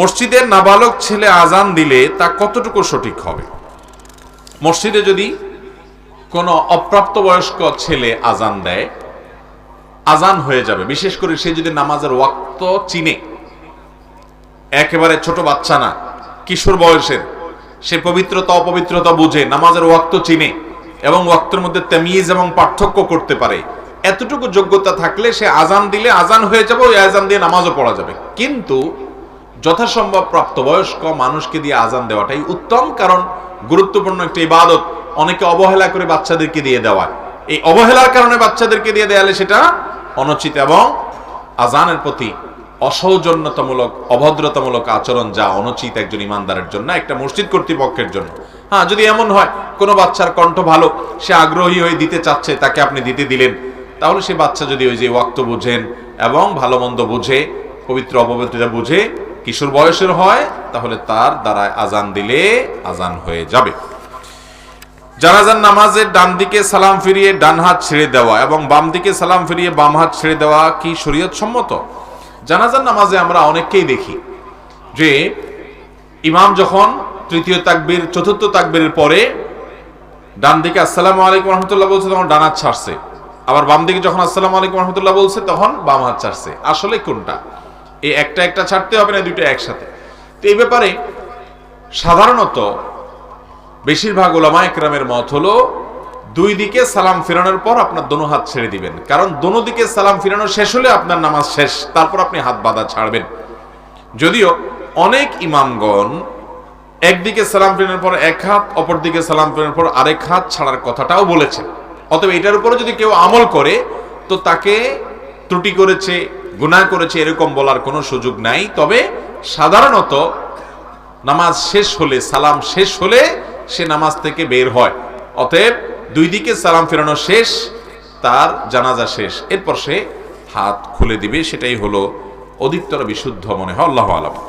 মসজিদের নাবালক ছেলে আজান দিলে তা কতটুকু সঠিক হবে? মসজিদে যদি কোনো অপ্রাপ্তবয়স্ক ছেলে আজান দেয় আজান হয়ে যাবে। বিশেষ করে সে যদি নামাজের ওয়াক্ত চিনে, একেবারে ছোট বাচ্চা না, কিশোর বয়সের, সে পবিত্রতা, অপবিত্রতা বুঝে, নামাজের ওয়াক্ত চিনে এবং ওয়াক্তের মধ্যে তেমিজ এবং পার্থক্য করতে পারে, এতটুকু যোগ্যতা থাকলে সে আজান দিলে আজান হয়ে যাবে, ওই আজান দিয়ে নামাজও পড়া যাবে। কিন্তু যথাসম্ভব প্রাপ্তবয়স্ক মানুষকে দিয়ে আজান দেওয়াটাই উত্তম, কারণ গুরুত্বপূর্ণ একটা ইবাদত অনেকে অবহেলা করে বাচ্চাদেরকে দিয়ে দেওয়া এই অবহেলার কারণে বাচ্চাদেরকে দিয়ে দেয়ালে সেটা অনুচিত এবং আজানের প্রতি অসৌজন্যতামূলক, অভদ্রতামূলক আচরণ যা অনুচিত একজন ইমানদারের জন্য, একটা মসজিদ কর্তৃপক্ষের জন্য। হ্যাঁ যদি এমন হয়, কোনো বাচ্চার কণ্ঠ ভালো, সে আগ্রহী হয়ে দিতে চাচ্ছে, তাকে আপনি দিতে দিলেন, তাহলে সে বাচ্চা যদি ওই যে ওয়াক্ত বুঝেন এবং ভালো মন্দ বুঝে, পবিত্র অপবিত্রতা বুঝে কিশোর বয়সের হয়, তাহলে তার দ্বারা আজান দিলে আজান হয়ে যাবে। জানাজার নামাজের ডান দিকে সালাম ফিরিয়ে ডান হাত ছেড়ে দেওয়া এবং বাম দিকে সালাম ফিরিয়ে বাম হাত ছেড়ে দেওয়া কি শরীয়ত সম্মত জানাজার নামাজে আমরা অনেককেই দেখি যে ইমাম যখন তৃতীয় তাকবীর, চতুর্থ তাকবীরের পরে ডান দিকে আসসালামু আলাইকুম রহমতুল্লাহ বলছে, তখন ডান হাত ছাড়ছে। আবার বাম দিকে যখন আসসালামু আলাইকুম রহমতুল্লাহ বলছে, তখন বাম হাত ছাড়ছে। আসলে কোনটা? এই একটা একটা ছাড়তে হবে না, দুইটা একসাথে। তো এই ব্যাপারে সাধারণত বেশিরভাগ ওলামা একরামের মত হলো, দুই দিকে সালাম ফেরানোর পর আপনার দোনো হাত ছেড়ে দিবেন। কারণ দোনো দিকে সালাম ফেরানো শেষ হলে আপনার নামাজ শেষ, তারপর আপনি হাত বাঁধা ছাড়বেন। যদিও অনেক ইমামগণ একদিকে সালাম ফেরানোর পর এক হাত অপর দিকে সালাম ফেরানোর পর আরেক হাত ছাড়ার কথাটাও বলেছেন। অতএব এটার উপরে যদি কেউ আমল করে, তো তাকে ত্রুটি করেছে গুনাহ করেছে এরকম বলার কোনো সুযোগ নাই। তবে সাধারণত নামাজ শেষ হলে, সালাম শেষ হলে সে নামাজ থেকে বের হয়। অতএব দুই দিকে সালাম ফেরানো শেষ, তার জানাজা শেষ। এরপর সে হাত খুলে দিবে, সেটাই হলো অধিকতর বিশুদ্ধ মনে হয়। আল্লাহ আলম।